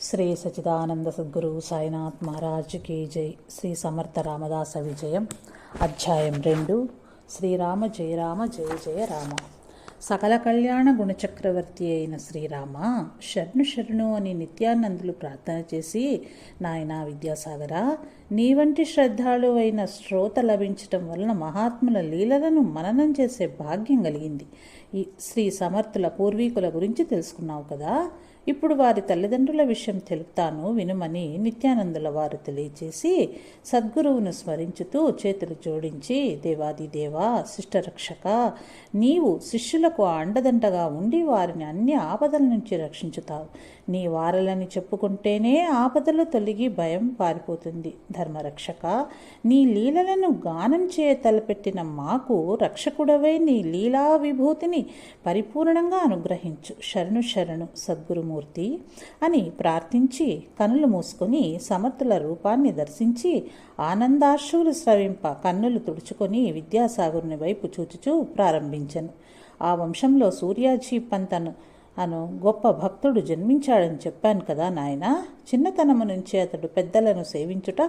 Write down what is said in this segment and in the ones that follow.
శ్రీ సచిదానంద సద్గురు సాయినాథ్ మహారాజ్ కీ జై. శ్రీ సమర్థ రామదాస విజయం. అధ్యాయం రెండు. శ్రీరామ జయ రామ జయ జయ రామ. సకల కళ్యాణ గుణచక్రవర్తి అయిన శ్రీరామ శరణు షర్ణు అని నిత్యానందులు ప్రార్థన చేసి నాయన విద్యాసాగర నీ వంటి శ్రద్ధాళు అయిన శ్రోత లభించటం వలన మహాత్ముల లీలలను మననం చేసే భాగ్యం కలిగింది. ఈ శ్రీ సమర్థుల పూర్వీకుల గురించి తెలుసుకున్నావు కదా? ఇప్పుడు వారి తల్లిదండ్రుల విషయం తెలుపుతాను వినుమని నిత్యానందుల వారు తెలియచేసి సద్గురువును స్మరించుతూ చేతులు జోడించి దేవాది దేవా శిష్టరక్షక నీవు శిష్యులకు అండదండగా ఉండి వారిని అన్ని ఆపదల నుంచి రక్షించుతావు. నీ వారలని చెప్పుకుంటేనే ఆపదలు తొలగి భయం పారిపోతుంది. ధర్మరక్షక నీ లీలలను గానం చేయ తలపెట్టిన మాకు రక్షకుడవై నీ లీలా విభూతిని పరిపూర్ణంగా అనుగ్రహించు. శరణు శరణు సద్గురుమూర్తి అని ప్రార్థించి కనులు మూసుకొని సమర్థుల రూపాన్ని దర్శించి ఆనందాశ్రులు స్రవింప కన్నులు తుడుచుకొని విద్యాసాగరుని వైపు చూచుచూ ప్రారంభించను. ఆ వంశంలో సూర్యాజీ పంతను అను గొప్ప భక్తుడు జన్మించాడని చెప్పాను కదా నాయన. చిన్నతనము నుంచి అతడు పెద్దలను సేవించుట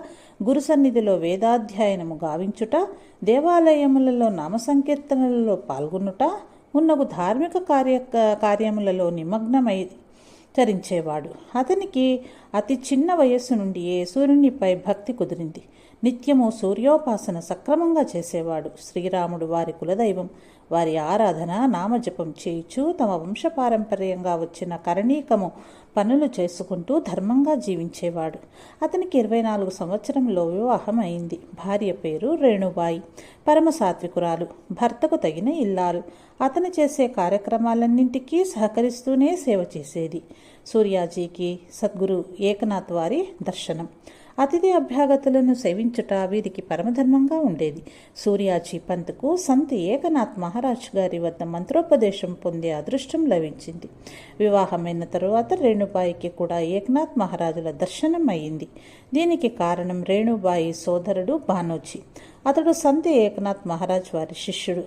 గురు సన్నిధిలో వేదాధ్యయనము గావించుట దేవాలయములలో నామ సంకీర్తనలలో పాల్గొనుట ఉన్నగు ధార్మిక కార్య కార్యములలో నిమగ్నమై చరించేవాడు. అతనికి అతి చిన్న వయస్సు నుండియే సూర్యునిపై భక్తి కుదిరింది. నిత్యము సూర్యోపాసన సక్రమంగా చేసేవాడు. శ్రీరాముడు వారి కులదైవం. వారి ఆరాధన నామజపం చేయుచు తమ వంశపారంపర్యంగా వచ్చిన కరణీకము పనులు చేసుకుంటూ ధర్మంగా జీవించేవాడు. అతనికి ఇరవై నాలుగు సంవత్సరంలో వివాహం అయింది భార్య పేరు రేణుబాయి. పరమ సాత్వికురాలు. భర్తకు తగిన ఇల్లాలు. అతను చేసే కార్యక్రమాలన్నింటికీ సహకరిస్తూనే సేవ చేసేది. సూర్యాజీకి సద్గురు ఏకనాథ్ వారి దర్శనం. అతిథి అభ్యాగతులను సేవించుట వీరికి పరమధర్మంగా ఉండేది. సూర్యాజీ పంత్కు సంత్ ఏకనాథ్ మహారాజ్ గారి వద్ద మంత్రోపదేశం పొందే అదృష్టం లభించింది. వివాహమైన తరువాత రేణుబాయికి కూడా ఏకనాథ్ మహారాజుల దర్శనం అయింది దీనికి కారణం రేణుబాయి సోదరుడు భానోజీ. అతడు సంత్ ఏకనాథ్ మహారాజ్ వారి శిష్యుడు.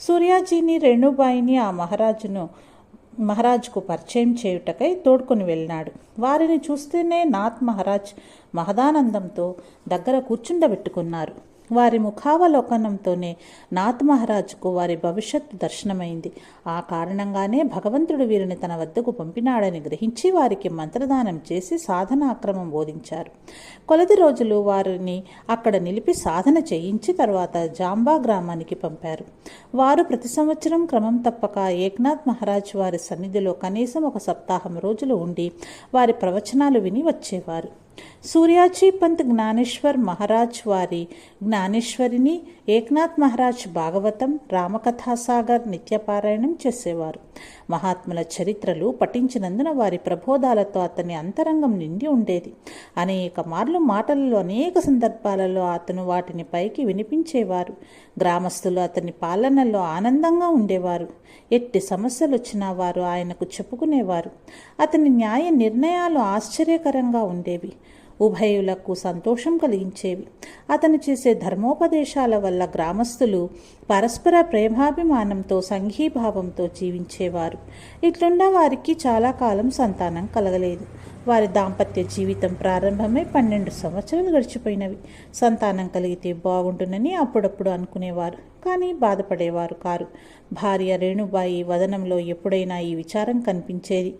సూర్యాజీని రేణుబాయిని ఆ మహారాజును మహారాజ్కు పరిచయం చేయుటకై తోడ్కొని వెళ్ళినాడు. వారిని చూస్తేనే నాథ్ మహారాజ్ మహదానందంతో దగ్గర కూర్చుండబెట్టుకున్నారు. వారి ముఖావలోకనంతోనే నాథ్ మహారాజుకు వారి భవిష్యత్తు దర్శనమైంది. ఆ కారణంగానే భగవంతుడు వీరిని తన వద్దకు పంపినాడని గ్రహించి వారికి మంత్రదానం చేసి సాధనాక్రమం బోధించారు. కొలది రోజులు వారిని అక్కడ నిలిపి సాధన చేయించి తర్వాత జాంబా గ్రామానికి పంపారు. వారు ప్రతి సంవత్సరం క్రమం తప్పక ఏక్నాథ్ మహారాజ్ వారి సన్నిధిలో కనీసం ఒక సప్తాహం రోజులు ఉండి వారి ప్రవచనాలు విని వచ్చేవారు. సూర్యాజీ పంత్ జ్ఞానేశ్వర్ మహారాజ్ వారి జ్ఞానేశ్వరిని ఏక్నాథ్ మహారాజ్ భాగవతం రామకథాసాగర్ నిత్యపారాయణం చేసేవారు. మహాత్ముల చరిత్రలు పఠించినందున వారి ప్రబోధాలతో అతని అంతరంగం నిండి ఉండేది. అనేక మార్లు మాటలలో అనేక సందర్భాలలో అతను వాటిని పైకి వినిపించేవారు. గ్రామస్తులు అతని పాలనలో ఆనందంగా ఉండేవారు. ఎట్టి సమస్యలు వచ్చినా వారు ఆయనకు చెప్పుకునేవారు. అతని న్యాయ నిర్ణయాలు ఆశ్చర్యకరంగా ఉండేవి. ఉభయులకు సంతోషం కలిగించేవి. అతను చేసే ధర్మోపదేశాల వల్ల గ్రామస్తులు పరస్పర ప్రేమాభిమానంతో సంఘీభావంతో జీవించేవారు. ఇట్లుండా వారికి చాలా కాలం సంతానం కలగలేదు. వారి దాంపత్య జీవితం ప్రారంభమై పన్నెండు సంవత్సరాలు గడిచిపోయినవి. సంతానం కలిగితే బాగుంటుందని అప్పుడప్పుడు అనుకునేవారు కానీ బాధపడేవారు కారు. భార్య రేణుబాయి వదనంలో ఎప్పుడైనా ఈ విచారం కనిపించేది.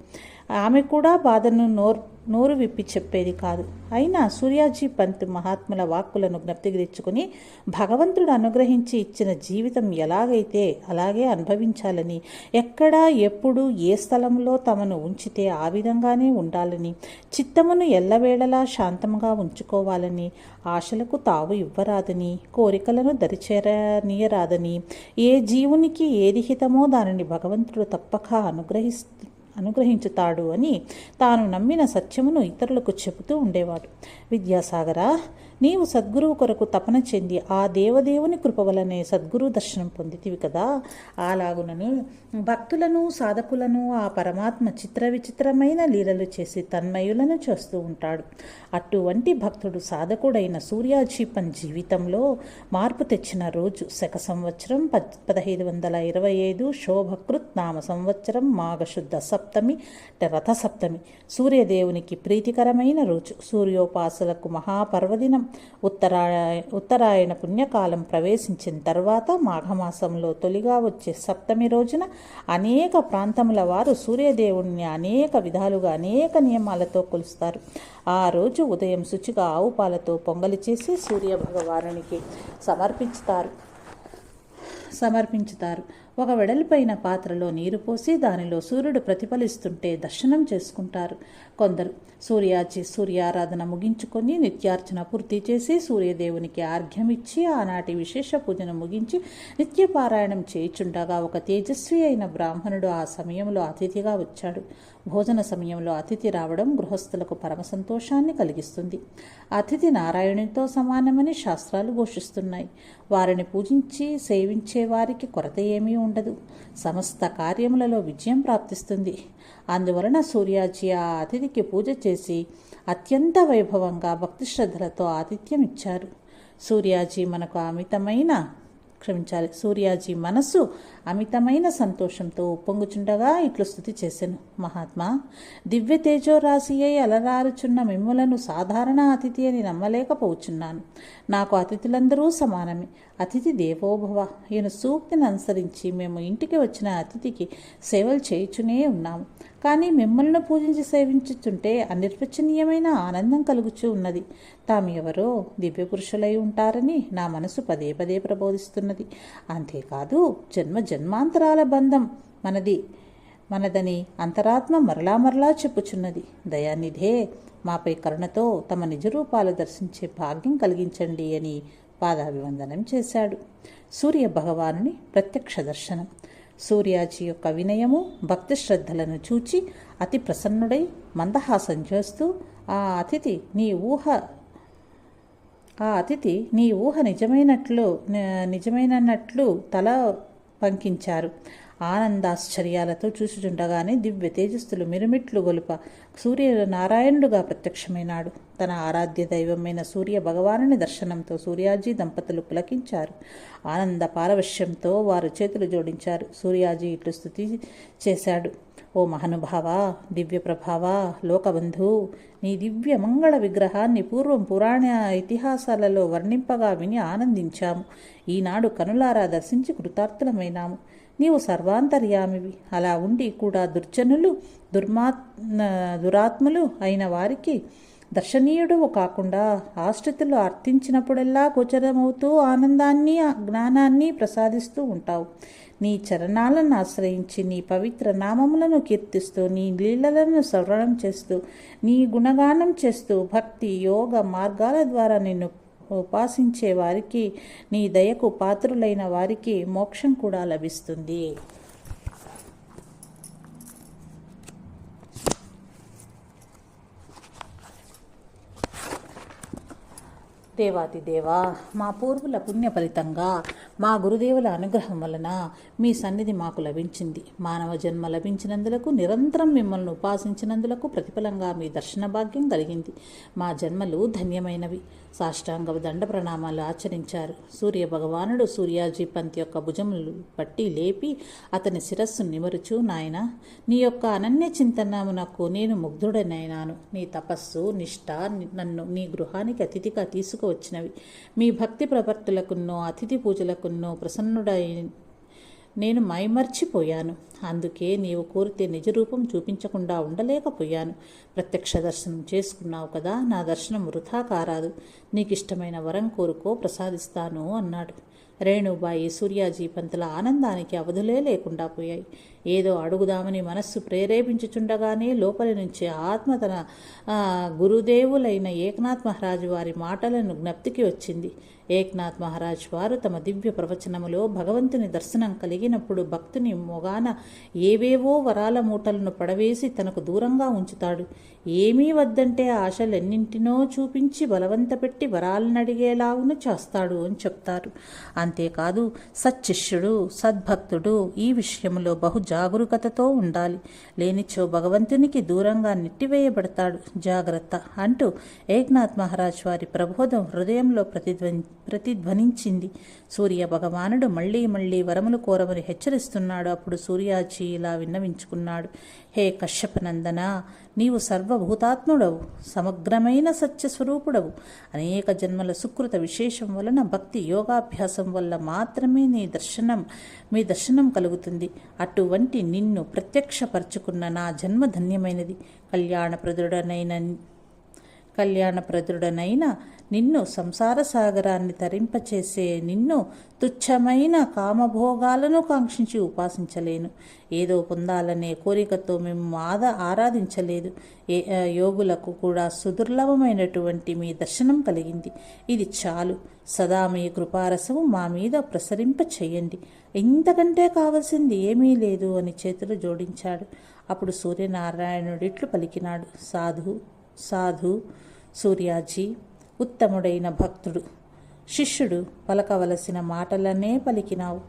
ఆమె కూడా బాధను నోర్ నోరు విప్పి చెప్పేది కాదు. అయినా సూర్యాజీ పంత్ మహాత్ముల వాక్కులను జ్ఞప్తికి తెచ్చుకుని భగవంతుడు అనుగ్రహించి ఇచ్చిన జీవితం ఎలాగైతే అలాగే అనుభవించాలని ఎక్కడ ఎప్పుడు ఏ స్థలంలో తమను ఉంచితే ఆ విధంగానే ఉండాలని చిత్తమును ఎల్లవేళలా శాంతంగా ఉంచుకోవాలని ఆశలకు తావు ఇవ్వరాదని కోరికలను దరిచేరనీయరాదని ఏ జీవునికి ఏది హితమో దానిని భగవంతుడు తప్పక అనుగ్రహిస్తూ అనుగ్రహించుతాడు అని తాను నమ్మిన సత్యమును ఇతరులకు చెబుతూ ఉండేవాడు. విద్యాసాగర నీవు సద్గురువు కొరకు తపన చెంది ఆ దేవదేవుని కృప వలనే సద్గురు దర్శనం పొందితివి కదా. అలాగునను భక్తులను సాధకులను ఆ పరమాత్మ చిత్ర విచిత్రమైన లీలలు చేసి తన్మయులను చేస్తూ ఉంటాడు. అటువంటి భక్తుడు సాధకుడైన సూర్యాజీపన్ జీవితంలో మార్పు తెచ్చిన రోజు శక సంవత్సరం పదహైదు వందల ఇరవై ఐదు శోభకృత్ నామ సంవత్సరం మాఘశుద్ధ సప్తమి రథ రథసప్తమి సూర్యదేవునికి ప్రీతికరమైన రోజు. సూర్యోపాసలకు మహాపర్వదినం ఉత్తరాయ ఉత్తరాయణ పుణ్యకాలం ప్రవేశించిన తర్వాత మాఘమాసంలో తొలిగా వచ్చే సప్తమి రోజున అనేక ప్రాంతముల వారు సూర్యదేవుణ్ణి అనేక విధాలుగా అనేక నియమాలతో కొలుస్తారు. ఆ రోజు ఉదయం శుచిగా ఆవు పాలతో పొంగలి చేసి సూర్య భగవానునికి సమర్పించుతారు. సమర్పించుతారు. ఒక వెడల్పైన పాత్రలో నీరు పోసి దానిలో సూర్యుడు ప్రతిఫలిస్తుంటే దర్శనం చేసుకుంటారు. కొందరు సూర్యాచి సూర్యారాధన ముగించుకొని నిత్యార్చన పూర్తి చేసి సూర్యదేవునికి ఆర్ఘ్యం ఇచ్చి ఆనాటి విశేష పూజను ముగించి నిత్యపారాయణం చేయుచుండగా ఒక తేజస్వి అయిన బ్రాహ్మణుడు ఆ సమయంలో అతిథిగా వచ్చాడు. భోజన సమయంలో అతిథి రావడం గృహస్థులకు పరమ సంతోషాన్ని కలిగిస్తుంది. అతిథి నారాయణునితో సమానమని శాస్త్రాలు ఘోషిస్తున్నాయి. వారిని పూజించి సేవించే వారికి కొరత ఏమీ ఉండదు. సమస్త కార్యములలో విజయం ప్రాప్తిస్తుంది. అందువలన సూర్యాజీ ఆ అతిథికి పూజ చేసి అత్యంత వైభవంగా భక్తి శ్రద్ధలతో ఆతిథ్యం ఇచ్చారు సూర్యాజీ మనకు అమితమైన క్షమించాలి. సూర్యాజీ మనస్సు అమితమైన సంతోషంతో ఉప్పొంగుచుండగా ఇట్లు స్థుతి చేశాను మహాత్మా దివ్య తేజోరాశి అయి అలరారుచున్న మిమ్మలను సాధారణ అతిథి అని నమ్మలేకపోచున్నాను. నాకు అతిథులందరూ సమానమే. అతిథి దేవోభవ. ఈయన సూక్తిని అనుసరించి మేము ఇంటికి వచ్చిన అతిథికి సేవలు చేయుచునే ఉన్నాము. కానీ మిమ్మల్ని పూజించి సేవించుతుంటే అనిర్వచనీయమైన ఆనందం కలుగుచూ ఉన్నది. తాము ఎవరో దివ్య పురుషులై ఉంటారని నా మనసు పదే పదే ప్రబోధిస్తున్నది. అంతేకాదు జన్మ జన్మాంతరాల బంధం మనది మనదని అంతరాత్మ మరలా మరలా చెప్పుచున్నది. దయానిధే మాపై కరుణతో తమ నిజరూపాలు దర్శించే భాగ్యం కలిగించండి అని పాదాభివందనం చేశాడు. సూర్య భగవానుని ప్రత్యక్ష దర్శనం. సూర్యాజీ యొక్క వినయము భక్తి శ్రద్ధలను చూచి అతి ప్రసన్నుడై మందహాసం చేస్తూ ఆ అతిథి నీ ఊహ ఆ అతిథి నీ ఊహ నిజమైనట్లు నిజమైనట్లు తల పంకించారు ఆనందాశ్చర్యాలతో చూసుచుండగానే దివ్య తేజస్సులు మిరుమిట్లు గొలుప సూర్య నారాయణుడుగా ప్రత్యక్షమైనాడు. తన ఆరాధ్య దైవమైన సూర్య భగవానుని దర్శనంతో సూర్యాజీ దంపతులు పులకించారు. ఆనంద పారవశ్యంతో వారు చేతులు జోడించారు. సూర్యాజీ ఇట్లు స్థుతి చేశాడు. ఓ మహానుభావ దివ్య ప్రభావ లోకబంధు నీ దివ్య మంగళ విగ్రహాన్ని పూర్వం పురాణ ఇతిహాసాలలో వర్ణింపగా విని ఆనందించాము. ఈనాడు కనులారా దర్శించి కృతార్థులమైనాము. నీవు సర్వాంతర్యామివి. అలా ఉండి కూడా దుర్జనులు దుర్మా దురాత్ములు అయిన వారికి దర్శనీయుడు కాకుండా ఆశ్రితులు అర్థించినప్పుడల్లా గోచరమవుతూ ఆనందాన్ని జ్ఞానాన్ని ప్రసాదిస్తూ ఉంటావు. నీ చరణాలను ఆశ్రయించి నీ పవిత్ర నామములను కీర్తిస్తూ నీ లీలలను శ్రవణం చేస్తూ నీ గుణగానం చేస్తూ భక్తి యోగ మార్గాల ద్వారా నిన్ను ఉపాసించే వారికి నీ దయకు పాత్రులైన వారికి మోక్షం కూడా లభిస్తుంది. దేవాతి దేవా మా పూర్వుల పుణ్య ఫలితంగా మా గురుదేవుల అనుగ్రహం వలన మీ సన్నిధి మాకు లభించింది. మానవ జన్మ లభించినందులకు నిరంతరం మిమ్మల్ని ఉపాసించినందులకు ప్రతిఫలంగా మీ దర్శన భాగ్యం కలిగింది. మా జన్మలు ధన్యమైనవి. సాష్టాంగ దండ ప్రణామాలు ఆచరించారు. సూర్య భగవానుడు సూర్యాజీ పంత్ యొక్క భుజములు పట్టి లేపి అతని శిరస్సు నిమరుచు నాయన నీ యొక్క అనన్య చింతనమునకు నేను ముగ్ధుడనైనాను. నీ తపస్సు నిష్ఠ నన్ను నీ గృహానికి అతిథిగా తీసుకువచ్చినవి. మీ భక్తి ప్రవర్తులకున్నో అతిథి పూజలకు పూజలకున్నో ప్రసన్నుడై నేను మైమర్చిపోయాను. అందుకే నీవు కోరితే నిజరూపం చూపించకుండా ఉండలేకపోయాను. ప్రత్యక్ష దర్శనం చేసుకున్నావు కదా నా దర్శనం వృథా కారాదు. నీకు ఇష్టమైన వరం కోరుకో ప్రసాదిస్తాను అన్నాడు. రేణుబాయి సూర్యాజీ పంతుల ఆనందానికి అవధులే లేకుండా పోయాయి. ఏదో అడుగుదామని మనస్సు ప్రేరేపించుచుండగానే లోపలి నుంచి ఆత్మ తన గురుదేవులైన ఏకనాథ్ మహారాజు వారి మాటలను జ్ఞప్తికి వచ్చింది. ఏక్నాథ్ మహారాజ్ వారు తమ దివ్య ప్రవచనములో భగవంతుని దర్శనం కలిగినప్పుడు భక్తుని మొగాన ఏవేవో వరాల మూటలను పడవేసి తనకు దూరంగా ఉంచుతాడు. ఏమీ వద్దంటే ఆశలెన్నింటినో చూపించి బలవంతపెట్టి వరాలనడిగేలాగున చేస్తాడు అని చెప్తారు. అంతేకాదు సచ్చిష్యుడు సద్భక్తుడు ఈ విషయంలో బహుజా జాగరూకతతో ఉండాలి. లేనిచో భగవంతునికి దూరంగా నెట్టివేయబడతాడు. జాగ్రత్త అంటూ ఏక్నాథ్ మహారాజ్ వారి ప్రబోధం హృదయంలో ప్రతిధ్వని ప్రతిధ్వనించింది. సూర్య భగవానుడు మళ్ళీ మళ్ళీ వరములు కోరమని హెచ్చరిస్తున్నాడు. అప్పుడు సూర్యాచి ఇలా విన్నవించుకున్నాడు. హే కశ్యపనందన నీవు సర్వభూతాత్ముడవు సమగ్రమైన సత్యస్వరూపుడవు. అనేక జన్మల సుకృత విశేషం వలన భక్తి యోగాభ్యాసం వల్ల మాత్రమే నీ దర్శనం మీ దర్శనం కలుగుతుంది. అటువంటి నిన్ను ప్రత్యక్షపరచుకున్న నా జన్మ ధన్యమైనది కళ్యాణప్రదుడనైన కళ్యాణప్రదుడనైన నిన్ను సంసార సాగరాన్ని తరింపచేసే నిన్ను తుచ్చమైన కామభోగాలను కాంక్షించి ఉపాసించలేను. ఏదో పొందాలనే కోరికతో మేము ఆద ఆరాధించలేదు. ఏ యోగులకు కూడా సుదుర్లభమైనటువంటి మీ దర్శనం కలిగింది. ఇది చాలు. సదా మీ కృపారసము మా మీద ప్రసరింప చేయండి ఇంతకంటే కావలసింది ఏమీ లేదు అని చేతులు జోడించాడు. అప్పుడు సూర్యనారాయణుడిట్లు పలికినాడు. సాధు సాధు సూర్యాజీ ఉత్తముడైన భక్తుడు. శిష్యుడు పలకవలసిన మాటలనే పలికినావు.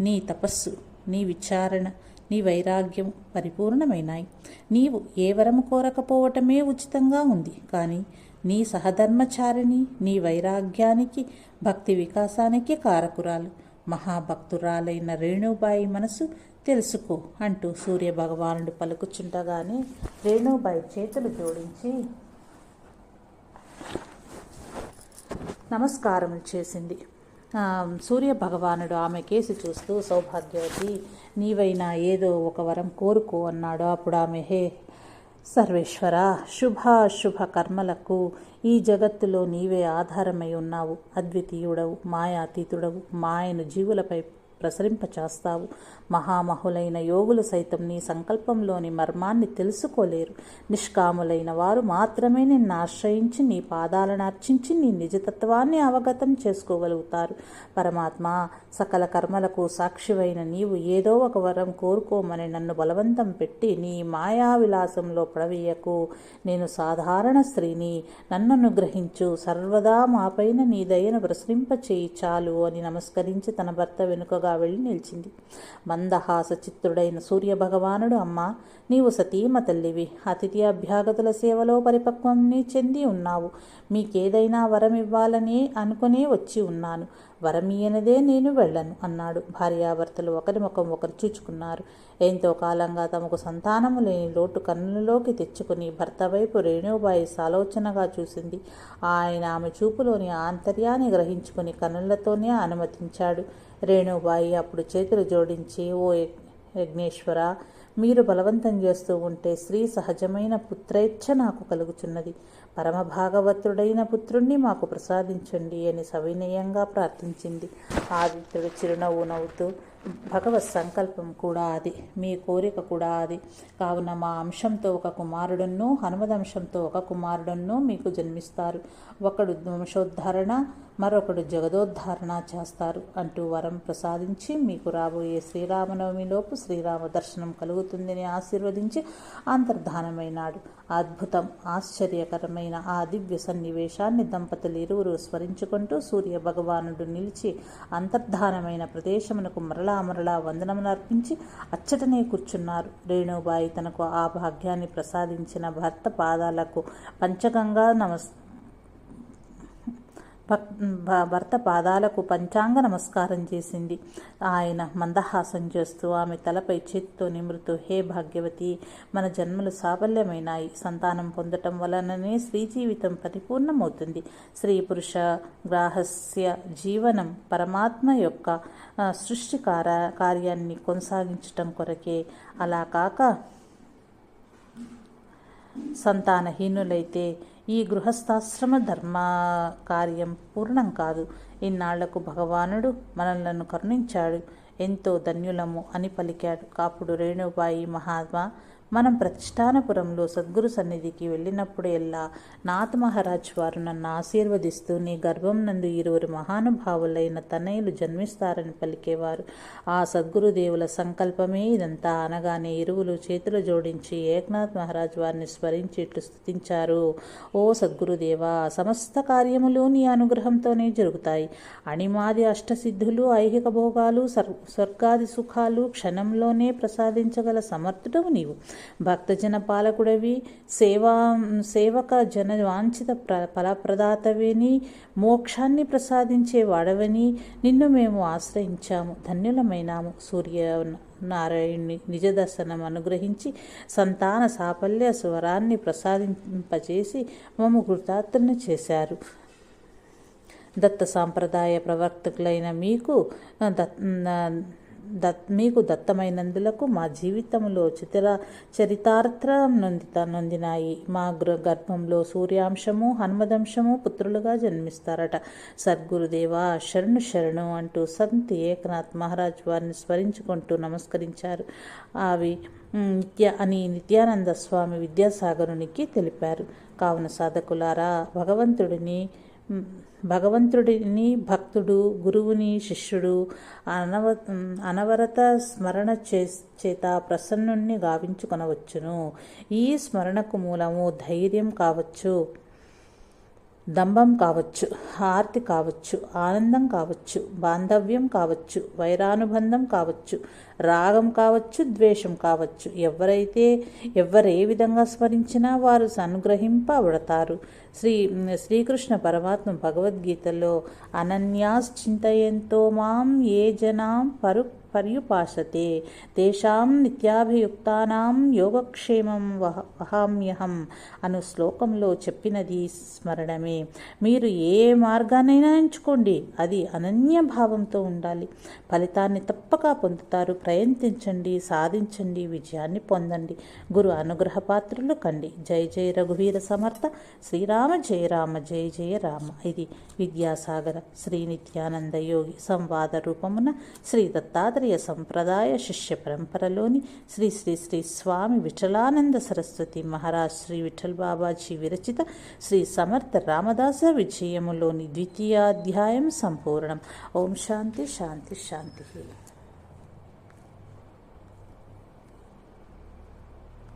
నీ తపస్సు నీ విచారణ నీ వైరాగ్యం పరిపూర్ణమైనాయి. నీవు ఏ వరము కోరకపోవటమే ఉచితంగా ఉంది. కానీ నీ సహధర్మచారిణి నీ వైరాగ్యానికి భక్తి వికాసానికి కారకురాలు. మహాభక్తురాలైన రేణుబాయి మనసు తెలుసుకో అంటూ సూర్య భగవానుడు పలుకుచుండగానే రేణుబాయి చేతులు జోడించి నమస్కారం చేసింది. సూర్య భగవానుడు ఆమె కేసి చూస్తూ సౌభాగ్యవతి నీవైనా ఏదో ఒక వరం కోరుకో అన్నాడు. అప్పుడు ఆమె హే సర్వేశ్వర శుభ శుభ కర్మలకు ఈ జగత్తులో నీవే ఆధారమై ఉన్నావు. అద్వితీయుడవు మాయాతీతుడవు మాయను జీవులపై ప్రసరింపచేస్తావు. మహామహులైన యోగులు సైతం నీ సంకల్పంలోని మర్మాన్ని తెలుసుకోలేరు. నిష్కాములైన వారు మాత్రమే నిన్ను ఆశ్రయించి నీ పాదాలను అర్చించి నీ నిజతత్వాన్ని అవగతం చేసుకోగలుగుతారు. పరమాత్మ సకల కర్మలకు సాక్షివైన నీవు ఏదో ఒక వరం కోరుకోమని నన్ను బలవంతం పెట్టి నీ మాయా విలాసంలో పడవీయకు. నేను సాధారణ స్త్రీని నన్ను అనుగ్రహించు సర్వదా మాపైన నీ దయను ప్రసరింపచేయి చాలు అని నమస్కరించి తన భర్త వెనుకగా వెళ్ళి నిలిచింది. మందహాస చిత్రుడైన సూర్య భగవానుడు అమ్మ! నీవు సతీమ తల్లివి. అతిథి అభ్యాగతుల సేవలో పరిపక్వంని చెంది ఉన్నావు. మీకేదైనా వరం ఇవ్వాలని అనుకునే వచ్చి ఉన్నాను. వరమీయనదే నేను వెళ్ళను అన్నాడు. భార్యాభర్తలు ఒకరి ముఖం ఒకరు చూచుకున్నారు. ఎంతో కాలంగా తమకు సంతానము లేని లోటు కన్నులలోకి తెచ్చుకుని భర్త వైపు రేణుబాయి సాలోచనగా చూసింది. ఆయన ఆమె చూపులోని ఆంతర్యాన్ని గ్రహించుకుని కన్నులతోనే అనుమతించాడు. రేణుబాయి అప్పుడు చేతులు జోడించి ఓ యజ్ఞేశ్వర మీరు బలవంతం చేస్తూ ఉంటే స్త్రీ సహజమైన పుత్రేచ్ఛ నాకు కలుగుచున్నది. పరమభాగవతుడైన పుత్రుణ్ణి మాకు ప్రసాదించండి అని సవినయంగా ప్రార్థించింది. ఆదిత్యుడు చిరునవ్వు నవ్వుతూ భగవత్ సంకల్పం కూడా అది మీ కోరిక కూడా అది. కావున మా అంశంతో ఒక కుమారుడును హనుమదంశంతో ఒక కుమారుడును మీకు జన్మిస్తారు. ఒకడు వంశోద్ధరణ మరొకడు జగదోద్ధారణ చేస్తారు అంటూ వరం ప్రసాదించి మీకు రాబోయే శ్రీరామనవమిలోపు శ్రీరామ దర్శనం కలుగుతుందని ఆశీర్వదించి అంతర్ధానమైనాడు అద్భుతం ఆశ్చర్యకరమైన ఆ దివ్య సన్నివేశాన్ని దంపతులు ఇరువురు స్మరించుకుంటూ సూర్య భగవానుడు నిలిచి అంతర్ధానమైన ప్రదేశమునకు మరలా మరలా వందనమును అర్పించి అచ్చటనే కూర్చున్నారు. రేణుబాయి తనకు ఆ భాగ్యాన్ని ప్రసాదించిన భర్త పాదాలకు పంచగంగా నమస్ భర్త పాదాలకు పంచాంగ నమస్కారం చేసింది. ఆయన మందహాసం చేస్తూ ఆమె తలపై చేతితో నిమృతూ హే భాగ్యవతి మన జన్మలు సాఫల్యమైనాయి. సంతానం పొందటం వలననే స్త్రీ జీవితం పరిపూర్ణమవుతుంది. స్త్రీ పురుష గ్రాహస్య జీవనం పరమాత్మ యొక్క సృష్టి కార కార్యాన్ని కొనసాగించటం కొరకే. అలా కాక సంతానహీనులైతే ఈ గృహస్థాశ్రమ ధర్మ కార్యం పూర్ణం కాదు. ఇన్నాళ్ళకు భగవానుడు మనలను కరుణించాడు. ఎంతో ధన్యులము అని పలికాడు. కాపుడు రేణుబాయి మహాత్మా మనం ప్రతిష్టానపురంలో సద్గురు సన్నిధికి వెళ్ళినప్పుడెల్లా నాథ్ మహారాజ్ వారు నన్ను ఆశీర్వదిస్తూ నీ గర్భం నందు ఇరువురు మహానుభావులైన తనయులు జన్మిస్తారని పలికేవారు. ఆ సద్గురుదేవుల సంకల్పమే ఇదంతా అనగానే ఇరువులు చేతులు జోడించి ఏకనాథ్ మహారాజ్ వారిని స్మరించి ఇట్లు స్థుతించారు ఓ సద్గురుదేవా సమస్త కార్యములు నీ అనుగ్రహంతోనే జరుగుతాయి. అణిమాది అష్టసిద్ధులు ఐహిక భోగాలు సర్ స్వర్గాది సుఖాలు క్షణంలోనే ప్రసాదించగల సమర్థుడవు నీవు. భక్తజన పాలకుడవి సేవా సేవక జన వాంఛిత ప్ర ఫలప్రదాతవిని మోక్షాన్ని ప్రసాదించే వాడవని నిన్ను మేము ఆశ్రయించాము. ధన్యులమైనాము. సూర్య నారాయణుని నిజ దర్శనం అనుగ్రహించి సంతాన సాఫల్య స్వరాన్ని ప్రసాదింపచేసి మము కృతార్థులను చేశారు. దత్త సాంప్రదాయ ప్రవర్తకులైన మీకు దత్ దత్ మీకు దత్తమైనందులకు మా జీవితంలో చిత్ర చరితార్థం నొందిత నొందినాయి. మా గృ గర్భంలో సూర్యాంశము హనుమదంశము పుత్రులుగా జన్మిస్తారట. సద్గురుదేవ శరణు శరణు అంటూ సంత్ ఏకనాథ్ మహారాజ్ వారిని స్మరించుకుంటూ నమస్కరించారు. అవి నిత్య అని నిత్యానంద స్వామి విద్యాసాగరునికి తెలిపారు. కావున సాధకులారా భగవంతుడిని భగవంతుడిని భక్తుడు గురువుని శిష్యుడు అనవ అనవరత స్మరణ చే చేత ప్రసన్నుణ్ణి గావించుకొనవచ్చును. ఈ స్మరణకు మూలము ధైర్యం కావచ్చు. దంభం కావచ్చు ఆర్తి కావచ్చు ఆనందం కావచ్చు బాంధవ్యం కావచ్చు వైరానుబంధం కావచ్చు రాగం కావచ్చు ద్వేషం కావచ్చు. ఎవరైతే ఎవరే విధంగా స్మరించినా వారు సనుగ్రహింపబడతారు శ్రీ శ్రీకృష్ణ పరమాత్మ భగవద్గీతలో అనన్యాస్ చింతయంతో మాం ఏ జనాం పరు పర్యుపాసతే తేషాం నిత్యాభియుక్తానాం యోగక్షేమం వహ వహామ్యహం అను శ్లోకంలో చెప్పినది స్మరణమే। మీరు ఏ మార్గాన్నైనా ఎంచుకోండి అది అనన్య భావంతో ఉండాలి. ఫలితాన్ని తప్పక పొందుతారు ప్రయత్నించండి సాధించండి విజయాన్ని పొందండి. గురు అనుగ్రహ పాత్రలు కండి. జై జయ రఘువీర సమర్థ. శ్రీరామ జయ రామ జయ జయ రామ. ఇది విద్యాసాగర శ్రీ నిత్యానంద యోగి సంవాద రూపమున శ్రీ దత్తాత్రేయ సంప్రదాయ శిష్య పరంపరలోని శ్రీ శ్రీ శ్రీ స్వామి విఠలానంద సరస్వతి మహారాజ్ శ్రీ విఠల్ బాబాజీ విరచిత శ్రీ సమర్థ రామదాస విజయములోని ద్వితీయాధ్యాయం సంపూర్ణం. ఓం శాంతి శాంతి శాంతి.